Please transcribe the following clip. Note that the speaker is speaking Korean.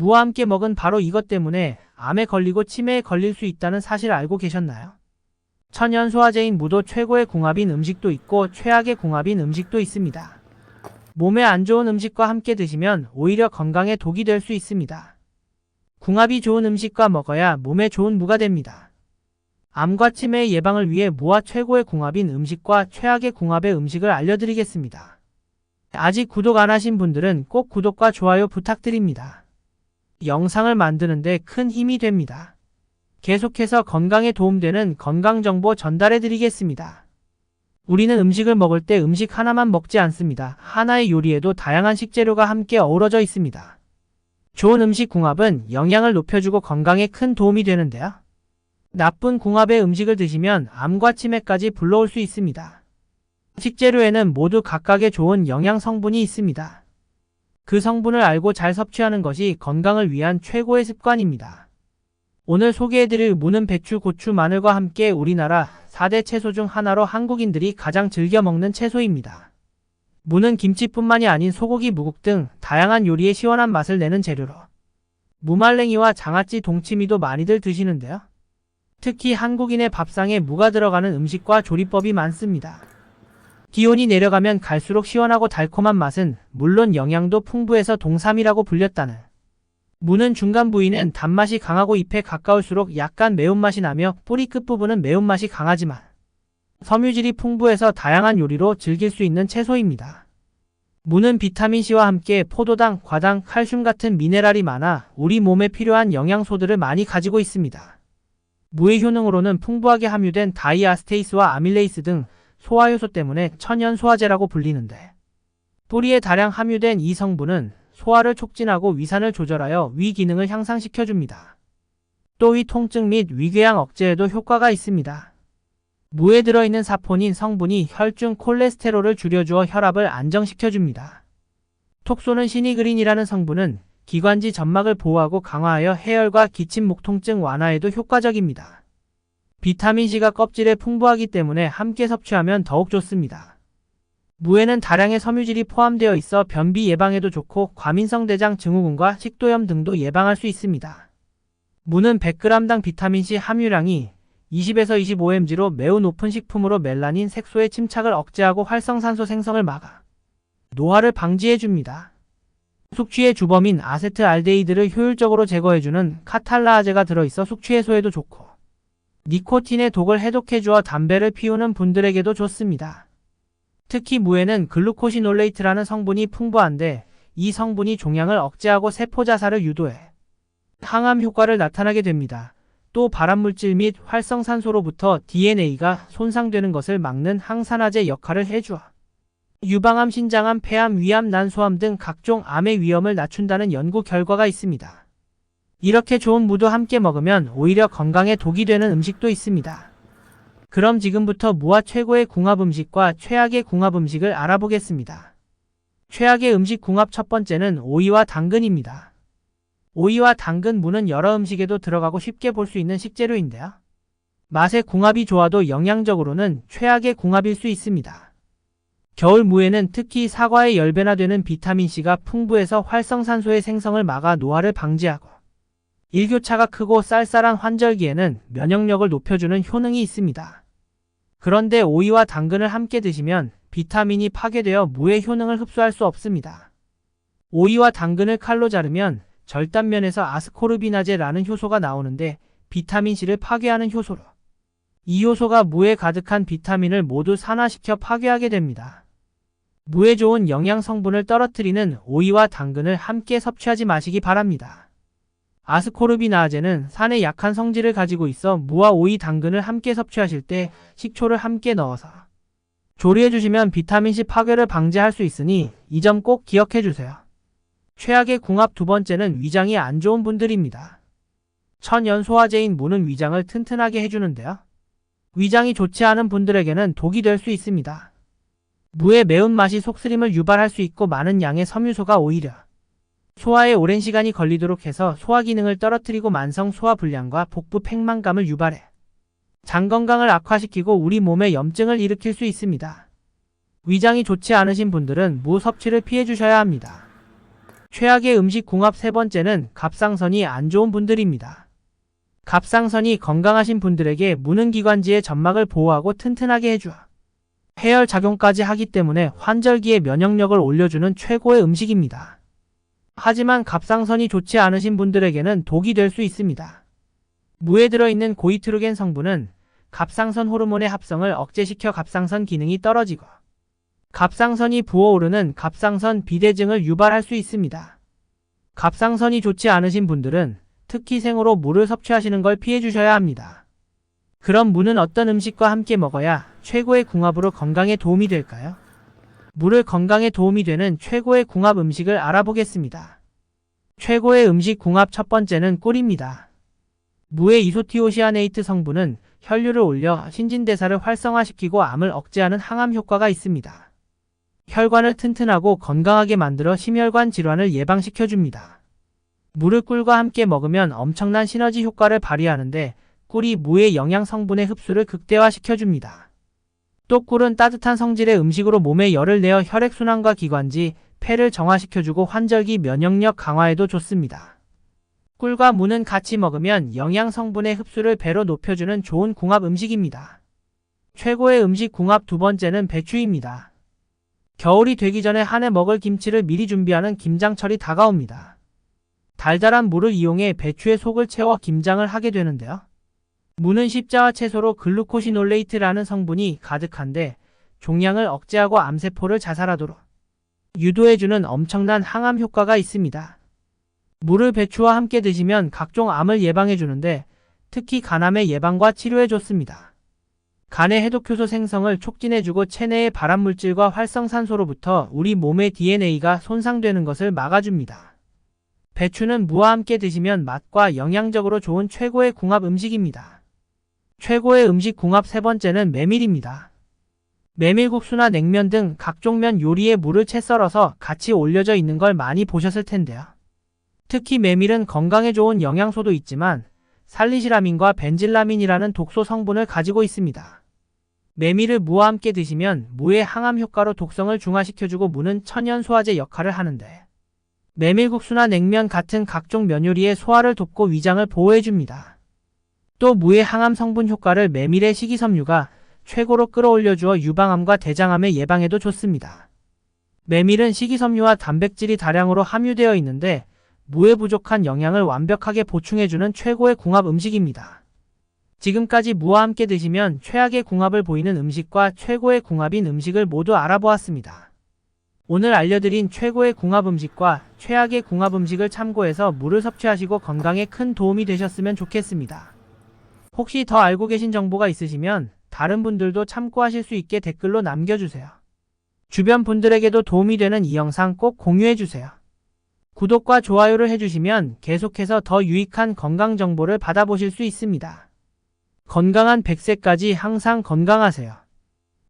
무와 함께 먹은 바로 이것 때문에 암에 걸리고 치매에 걸릴 수 있다는 사실 알고 계셨나요? 천연 소화제인 무도 최고의 궁합인 음식도 있고 최악의 궁합인 음식도 있습니다. 몸에 안 좋은 음식과 함께 드시면 오히려 건강에 독이 될 수 있습니다. 궁합이 좋은 음식과 먹어야 몸에 좋은 무가 됩니다. 암과 치매 예방을 위해 무와 최고의 궁합인 음식과 최악의 궁합의 음식을 알려드리겠습니다. 아직 구독 안 하신 분들은 꼭 구독과 좋아요 부탁드립니다. 영상을 만드는데 큰 힘이 됩니다. 계속해서 건강에 도움되는 건강정보 전달해드리겠습니다. 우리는 음식을 먹을 때 음식 하나만 먹지 않습니다. 하나의 요리에도 다양한 식재료가 함께 어우러져 있습니다. 좋은 음식 궁합은 영양을 높여주고 건강에 큰 도움이 되는데요. 나쁜 궁합의 음식을 드시면 암과 치매까지 불러올 수 있습니다. 식재료에는 모두 각각의 좋은 영양 성분이 있습니다. 그 성분을 알고 잘 섭취하는 것이 건강을 위한 최고의 습관입니다. 오늘 소개해드릴 무는 배추, 고추, 마늘과 함께 우리나라 4대 채소 중 하나로 한국인들이 가장 즐겨 먹는 채소입니다. 무는 김치뿐만이 아닌 소고기, 무국 등 다양한 요리에 시원한 맛을 내는 재료로 무말랭이와 장아찌, 동치미도 많이들 드시는데요. 특히 한국인의 밥상에 무가 들어가는 음식과 조리법이 많습니다. 기온이 내려가면 갈수록 시원하고 달콤한 맛은 물론 영양도 풍부해서 동삼이라고 불렸다는 무는 중간 부위는 단맛이 강하고 잎에 가까울수록 약간 매운맛이 나며 뿌리 끝부분은 매운맛이 강하지만 섬유질이 풍부해서 다양한 요리로 즐길 수 있는 채소입니다. 무는 비타민C와 함께 포도당, 과당, 칼슘 같은 미네랄이 많아 우리 몸에 필요한 영양소들을 많이 가지고 있습니다. 무의 효능으로는 풍부하게 함유된 다이아스테이스와 아밀레이스 등 소화효소 때문에 천연 소화제라고 불리는데 뿌리에 다량 함유된 이 성분은 소화를 촉진하고 위산을 조절하여 위 기능을 향상시켜줍니다. 또 위 통증 및 위궤양 억제에도 효과가 있습니다. 무에 들어있는 사포닌 성분이 혈중 콜레스테롤을 줄여주어 혈압을 안정시켜줍니다. 톡소는 시니그린이라는 성분은 기관지 점막을 보호하고 강화하여 해열과 기침 목 통증 완화에도 효과적입니다. 비타민C가 껍질에 풍부하기 때문에 함께 섭취하면 더욱 좋습니다. 무에는 다량의 섬유질이 포함되어 있어 변비 예방에도 좋고 과민성 대장 증후군과 식도염 등도 예방할 수 있습니다. 무는 100g당 비타민C 함유량이 20에서 25mg로 매우 높은 식품으로 멜라닌 색소의 침착을 억제하고 활성산소 생성을 막아 노화를 방지해줍니다. 숙취의 주범인 아세트알데히드를 효율적으로 제거해주는 카탈라아제가 들어있어 숙취 해소에도 좋고 니코틴의 독을 해독해주어 담배를 피우는 분들에게도 좋습니다. 특히 무에는 글루코시놀레이트라는 성분이 풍부한데 이 성분이 종양을 억제하고 세포 자살을 유도해 항암 효과를 나타나게 됩니다. 또 발암물질 및 활성산소로부터 DNA가 손상되는 것을 막는 항산화제 역할을 해주어 유방암, 신장암, 폐암, 위암, 난소암 등 각종 암의 위험을 낮춘다는 연구 결과가 있습니다. 이렇게 좋은 무도 함께 먹으면 오히려 건강에 독이 되는 음식도 있습니다. 그럼 지금부터 무와 최고의 궁합 음식과 최악의 궁합 음식을 알아보겠습니다. 최악의 음식 궁합 첫 번째는 오이와 당근입니다. 오이와 당근, 무는 여러 음식에도 들어가고 쉽게 볼 수 있는 식재료인데요. 맛의 궁합이 좋아도 영양적으로는 최악의 궁합일 수 있습니다. 겨울 무에는 특히 사과의 10배나 되는 비타민C가 풍부해서 활성산소의 생성을 막아 노화를 방지하고 일교차가 크고 쌀쌀한 환절기에는 면역력을 높여주는 효능이 있습니다. 그런데 오이와 당근을 함께 드시면 비타민이 파괴되어 무의 효능을 흡수할 수 없습니다. 오이와 당근을 칼로 자르면 절단면에서 아스코르비나제라는 효소가 나오는데 비타민C를 파괴하는 효소로 이 효소가 무에 가득한 비타민을 모두 산화시켜 파괴하게 됩니다. 무에 좋은 영양 성분을 떨어뜨리는 오이와 당근을 함께 섭취하지 마시기 바랍니다. 아스코르비나아제는 산에 약한 성질을 가지고 있어 무와 오이, 당근을 함께 섭취하실 때 식초를 함께 넣어서 조리해 주시면 비타민C 파괴를 방지할 수 있으니 이 점 꼭 기억해 주세요. 최악의 궁합 두 번째는 위장이 안 좋은 분들입니다. 천연 소화제인 무는 위장을 튼튼하게 해주는데요. 위장이 좋지 않은 분들에게는 독이 될 수 있습니다. 무의 매운맛이 속쓰림을 유발할 수 있고 많은 양의 섬유소가 오히려 소화에 오랜 시간이 걸리도록 해서 소화 기능을 떨어뜨리고 만성 소화 불량과 복부 팽만감을 유발해 장 건강을 악화시키고 우리 몸에 염증을 일으킬 수 있습니다. 위장이 좋지 않으신 분들은 무 섭취를 피해 주셔야 합니다. 최악의 음식 궁합 세 번째는 갑상선이 안 좋은 분들입니다. 갑상선이 건강하신 분들에게 무는 기관지의 점막을 보호하고 튼튼하게 해줘. 해열 작용까지 하기 때문에 환절기에 면역력을 올려주는 최고의 음식입니다. 하지만 갑상선이 좋지 않으신 분들에게는 독이 될 수 있습니다. 무에 들어있는 고이트로겐 성분은 갑상선 호르몬의 합성을 억제시켜 갑상선 기능이 떨어지고 갑상선이 부어오르는 갑상선 비대증을 유발할 수 있습니다. 갑상선이 좋지 않으신 분들은 특히 생으로 물을 섭취하시는 걸 피해 주셔야 합니다. 그럼 무는 어떤 음식과 함께 먹어야 최고의 궁합으로 건강에 도움이 될까요? 물을 건강에 도움이 되는 최고의 궁합 음식을 알아보겠습니다. 최고의 음식 궁합 첫 번째는 꿀입니다. 무의 이소티오시아네이트 성분은 혈류를 올려 신진대사를 활성화시키고 암을 억제하는 항암 효과가 있습니다. 혈관을 튼튼하고 건강하게 만들어 심혈관 질환을 예방시켜줍니다. 물을 꿀과 함께 먹으면 엄청난 시너지 효과를 발휘하는데 꿀이 무의 영양 성분의 흡수를 극대화시켜줍니다. 또 꿀은 따뜻한 성질의 음식으로 몸에 열을 내어 혈액순환과 기관지, 폐를 정화시켜주고 환절기 면역력 강화에도 좋습니다. 꿀과 무는 같이 먹으면 영양 성분의 흡수를 배로 높여주는 좋은 궁합 음식입니다. 최고의 음식 궁합 두 번째는 배추입니다. 겨울이 되기 전에 한 해 먹을 김치를 미리 준비하는 김장철이 다가옵니다. 달달한 물을 이용해 배추의 속을 채워 김장을 하게 되는데요. 무는 십자와 채소로 글루코시놀레이트라는 성분이 가득한데 종양을 억제하고 암세포를 자살하도록 유도해주는 엄청난 항암 효과가 있습니다. 물을 배추와 함께 드시면 각종 암을 예방해주는데 특히 간암의 예방과 치료에 좋습니다. 간의 해독효소 생성을 촉진해주고 체내의 발암물질과 활성산소로부터 우리 몸의 DNA가 손상되는 것을 막아줍니다. 배추는 무와 함께 드시면 맛과 영양적으로 좋은 최고의 궁합 음식입니다. 최고의 음식 궁합 세 번째는 메밀입니다. 메밀국수나 냉면 등 각종 면 요리에 물을 채 썰어서 같이 올려져 있는 걸 많이 보셨을 텐데요. 특히 메밀은 건강에 좋은 영양소도 있지만 살리시라민과 벤질라민이라는 독소 성분을 가지고 있습니다. 메밀을 무와 함께 드시면 무의 항암 효과로 독성을 중화시켜주고 무는 천연 소화제 역할을 하는데 메밀국수나 냉면 같은 각종 면 요리의 소화를 돕고 위장을 보호해줍니다. 또 무의 항암 성분 효과를 메밀의 식이섬유가 최고로 끌어올려주어 유방암과 대장암의 예방에도 좋습니다. 메밀은 식이섬유와 단백질이 다량으로 함유되어 있는데 무에 부족한 영양을 완벽하게 보충해주는 최고의 궁합 음식입니다. 지금까지 무와 함께 드시면 최악의 궁합을 보이는 음식과 최고의 궁합인 음식을 모두 알아보았습니다. 오늘 알려드린 최고의 궁합 음식과 최악의 궁합 음식을 참고해서 물을 섭취하시고 건강에 큰 도움이 되셨으면 좋겠습니다. 혹시 더 알고 계신 정보가 있으시면 다른 분들도 참고하실 수 있게 댓글로 남겨주세요. 주변 분들에게도 도움이 되는 이 영상 꼭 공유해주세요. 구독과 좋아요를 해주시면 계속해서 더 유익한 건강 정보를 받아보실 수 있습니다. 건강한 100세까지 항상 건강하세요.